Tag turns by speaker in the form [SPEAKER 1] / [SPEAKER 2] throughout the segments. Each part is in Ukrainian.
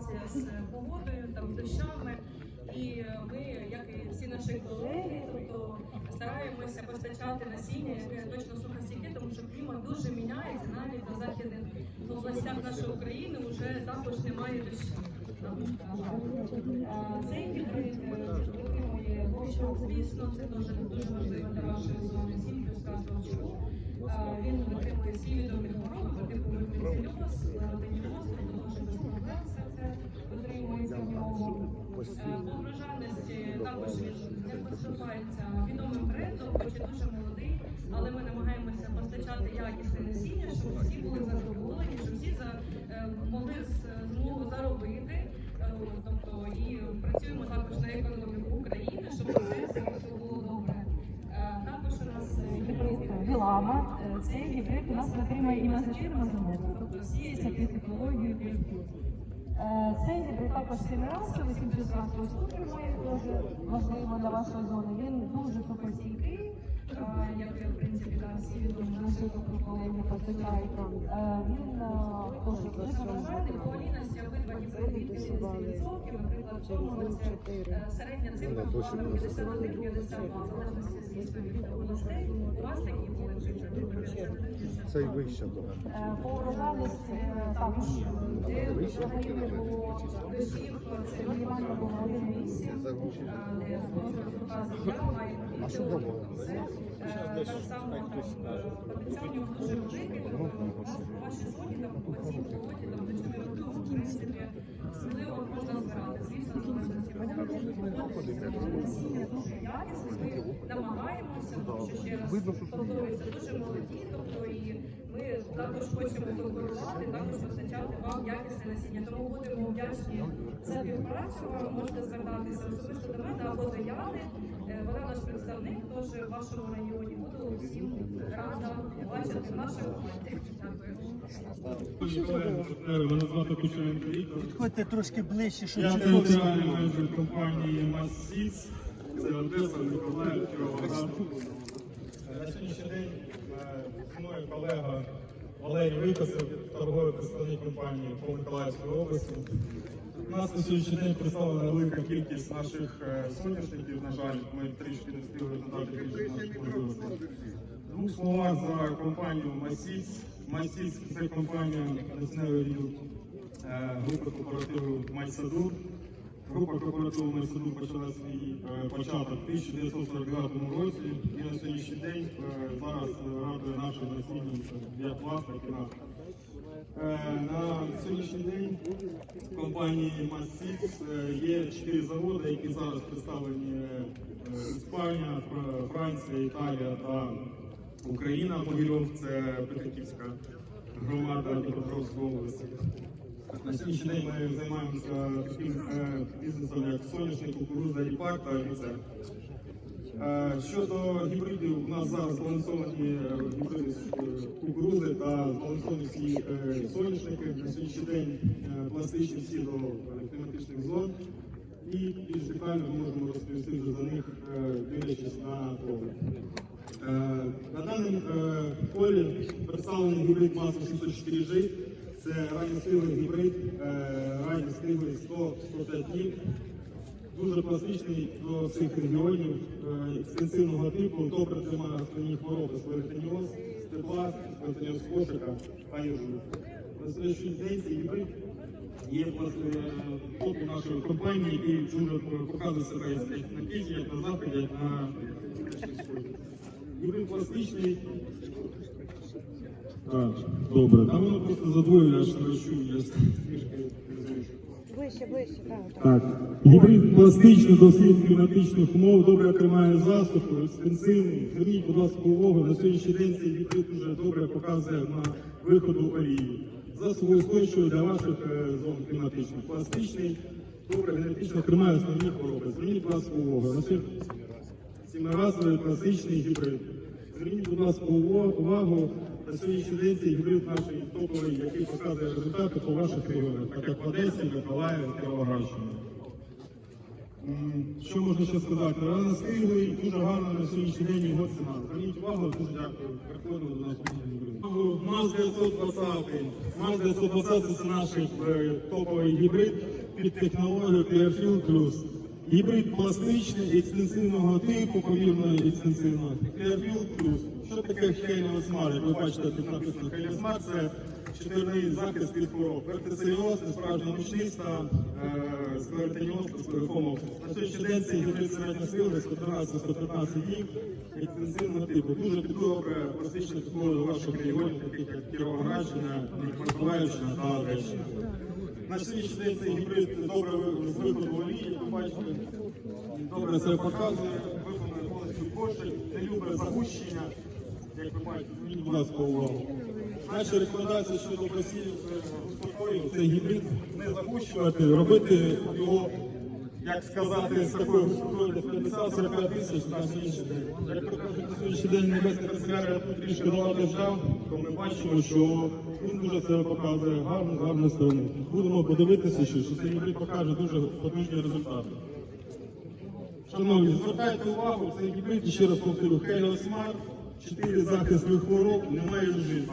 [SPEAKER 1] ситуація з погодою, там дощами. І ми, як і всі наші колеги, тобто стараємося постачати насіння, яке точно сухостійке, тому що клімат дуже міняється навіть на західних областях нашої України вже також немає дощу. Цей гібрид е, підтримує звісно, це дуже дуже важливо для вашої зони 7 плюс раз вовчку. Він витримує всі відомі хвороби, типу мюкоцелюз, поступається відомим брендом, хоч і дуже молодий, але ми намагаємося постачати якісне насіння, щоб всі були задоволені, щоб всі за, е, могли змогу заробити. Е, Тобто і працюємо також на економіку України, щоб все все було добре. Е, Також у нас
[SPEAKER 2] Вілама. Е, Цей гібрид у нас витримує і на зачір на тобто під технологією пільки. Цей гібрид також сімирасовий, 7 плюс раз витримує, дуже важливо для вашої зони. Він дуже сухостійкий, як в принципі там всі відомі наші колеги постачають. Він дуже дуже врожайний, по олійності обидва гібриди 50%, наприклад, в тому році е, середня цифра була на 51-52, залежності звісно від областей. У вас такі були 51-52.
[SPEAKER 3] Це й вище того.
[SPEAKER 2] Е, По урожайності е, також де взагалі не було дощів, це мінімально було один місяць, е, де розрост показує я маю
[SPEAKER 3] А що.
[SPEAKER 2] Е, Так само нього дуже великий, ваші там по цій погоді, там можна збирати. Звісно, в намагаємося, тому що ще раз повторюється, дуже молоді, тобто і ми також хочемо конкурувати, також постачати вам якісне насіння. Тому будемо вдячні за співпрацю. Можете звертатися особисто до мене або до Яни. Е, Вона наш представник, тож в вашому районі. Буду всім рада бачити. Дякую.
[SPEAKER 4] Мене звати Кучеренко Віктор.
[SPEAKER 5] Підходьте трошки ближче, щоб
[SPEAKER 4] Я територіальний менеджер компанії Массіц. Це Одеса, Миколаїв, Кіровоград. На сьогоднішній день е, зі мною колега Валерій Викосов, торговий представник компанії по Миколаївській області. У нас на сьогоднішній день представлена велика кількість наших е, соняшників. На жаль, ми трішки не встигли надати більше наших можливостей. Двох словах за компанію Масіц. Масіц це компанія національного відділу е, групи кооперативу Майсаду. Група кооперативу Майсаду почала свій е, початок в 1949 році і на сьогоднішній день зараз радує наше насіння як вас, так і нас. Е, На сьогоднішній день в компанії Масіц є чотири заводи, які зараз представлені е, Іспанія, Франція, Італія та Україна. Могильов це Петриківська громада Дніпропетровської області. На сьогоднішній день ми займаємося таким е, бізнесом, як соняшник, кукурудза, ріпак та віце. Е, Щодо гібридів, у нас зараз збалансовані е, гібриди з е, кукурудзи та всі е, соняшники. На сьогоднішній день е, пластичні всі до е, кліматичних зон. І більш детально ми можемо розповісти вже за них, дивлячись на поле. На даному полі представлений гібрид масу 704G. Це ранньостиглий гібрид, ранньостиглий 100-105 днів. Дуже пластичний до цих регіонів екстенсивного типу, добре тримає основні хвороби склеротеніоз, степла, склеротеніоз кошика їжу. На сьогоднішній день цей гібрид є власне топу нашої компанії, який дуже показує себе як на півдні, як на заході, як на сході. Гібрид пластичний. Так, добре. Там воно просто задвоює, аж не я трішки
[SPEAKER 6] Ближче, ближче, так.
[SPEAKER 4] гібрид пластичний до кліматичних умов, добре тримає засуху, екстенсивний. Зверніть, будь ласка, увагу, на сьогоднішній день цей гібрид дуже добре показує на виходу олії. Засухоустойчивий для ваших е, зон кліматичних. Пластичний, добре генетично тримає основні хвороби. Зверніть, будь ласка, увагу. На сьогодні сімиразовий класичний гібрид. Зверніть, будь ласка, увагу на сьогоднішній день цей гібрид наш топовий, який показує результати по ваших регіонах, так як в Одесі, Миколаєві, Кіровоградщині. Що можна ще сказати? Рано стиглий, дуже гарно на сьогоднішній день його ціна. Зверніть увагу, дуже дякую. Приходили до нас. увагу МАЗ 920. МАЗ 920 це наш е, топовий гібрид під технологію Clearfield. Гібрид пластичний, екстенсивного типу, повірно екстенсивного. Clearfield Plus. Що таке Smart? Як ви бачите, тут написано Smart – це чотирний захист від хвороб. Вертицеліоз, справжня мучниста, е, склеротеніоз та склерохомов. На сьогоднішній день цей гібрид середньої сили 113-115 днів екстенсивного типу. Дуже добре пластичне підходить до вашого регіону, таких як Кіровоградщина, Миколаївщина та Одещина. На сьогоднішній день цей гібрид добре олії, ви бачите, добре себе показує, виконує повністю кошик, не любить загущення, як ви бачите, будь ласка, увагу. Наші рекомендації щодо посівів успокоїв, цей гібрид. Не загущувати, робити його, як сказати, з такою висотою десь 50-45 тисяч на сьогоднішній день. Як кажуть, на сьогоднішній день небесна канцелярія трішки дала держав, то ми бачимо, що він дуже себе показує гарну, гарну сторону. Будемо подивитися, що, цей покаже дуже потужні результати. Шановні, звертайте увагу, цей гібрид, ще раз повторю, Helios Smart, 4 захист від хвороб, немає режиму.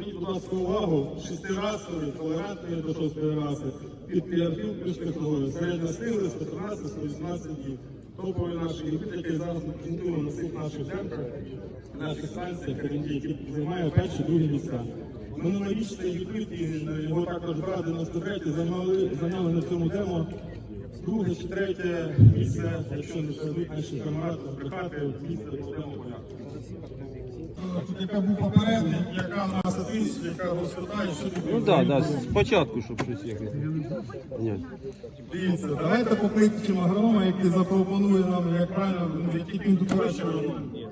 [SPEAKER 4] Зверніть, будь ласка, увагу, шестирасовий, толерантний до шостої раси, під кліарфіл плюс технологію, середня сили 113-118 днів. Топовий наш гібрид, який зараз презентуємо на цих наших центрах, наших станціях, R&D, який займає перші, другі місця. Минулорічний і його також брат 93 зайняли, зайняли на цьому демо друге чи третє місце, якщо не прийдуть наші камарати збрехати, місце по цьому порядку. Яка був попередник, яка нас атист, яка розсвітає, що тут
[SPEAKER 3] Ну так, да, да, спочатку, щоб щось як не.
[SPEAKER 4] Дивіться, давайте покличемо агронома, який запропонує нам, як правильно, ну, який він тут краще робить.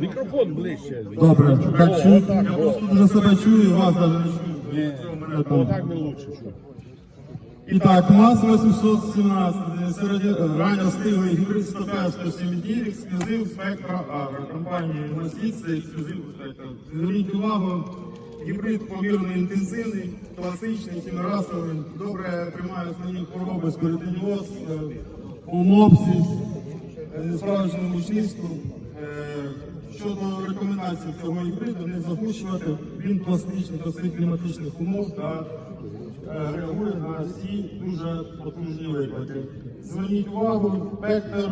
[SPEAKER 3] Мікрофон ближче.
[SPEAKER 4] Добре, так чую. Я просто дуже себе чую, і вас навіть не чую.
[SPEAKER 3] Отак не лучше. що.
[SPEAKER 4] І так, МАЗ 817, серед ранньо гібрид 105 107 днів, ексклюзив спектра Агро. Компанії Масіт, це ексклюзив спектра. Зверніть увагу, гібрид помірно інтенсивний, класичний, сімирасовий, добре тримає основні хвороби скоротеніоз, умопсіс, справжню мучнисту. Е, Щодо рекомендацій цього гібриду, не загущувати, він пластичний до кліматичних умов та е, реагує на всі дуже потужні виклики. Зверніть увагу, спектр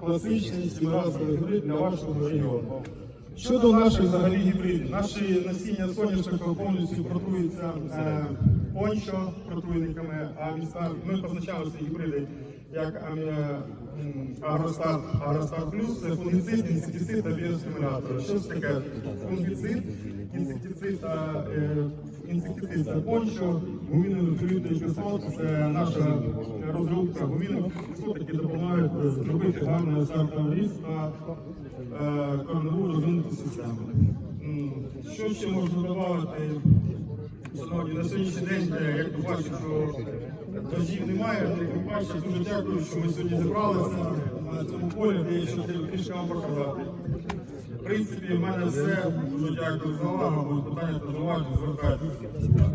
[SPEAKER 4] класичний сімиразовий гібрид для вашого регіону. Щодо наших взагалі гібридів, наші насіння соняшника повністю протуються е, пончо протруйниками, а міста ми позначали ці гібриди як е, Агростар, Агростар Плюс, це фунгіцид, інсектицид та біостимулятор. Що ж таке фунгіцид, інсектицид та е, інсектицид це пончо, гуміноклюйтовий кислот, це наша розробка гумінових кислот, які допомагають зробити гарний стартовий ріст та е, корневу розвинуту систему. Що ще можна додати? Шановні, на сьогоднішній день, як ви бачите, що дождів немає, як ви бачите, дуже дякую, що ми сьогодні зібралися на цьому полі, де я ще трішки вам показати. Принципі, в мене все. Дуже дякую за увагу. Питання, то звертайтеся.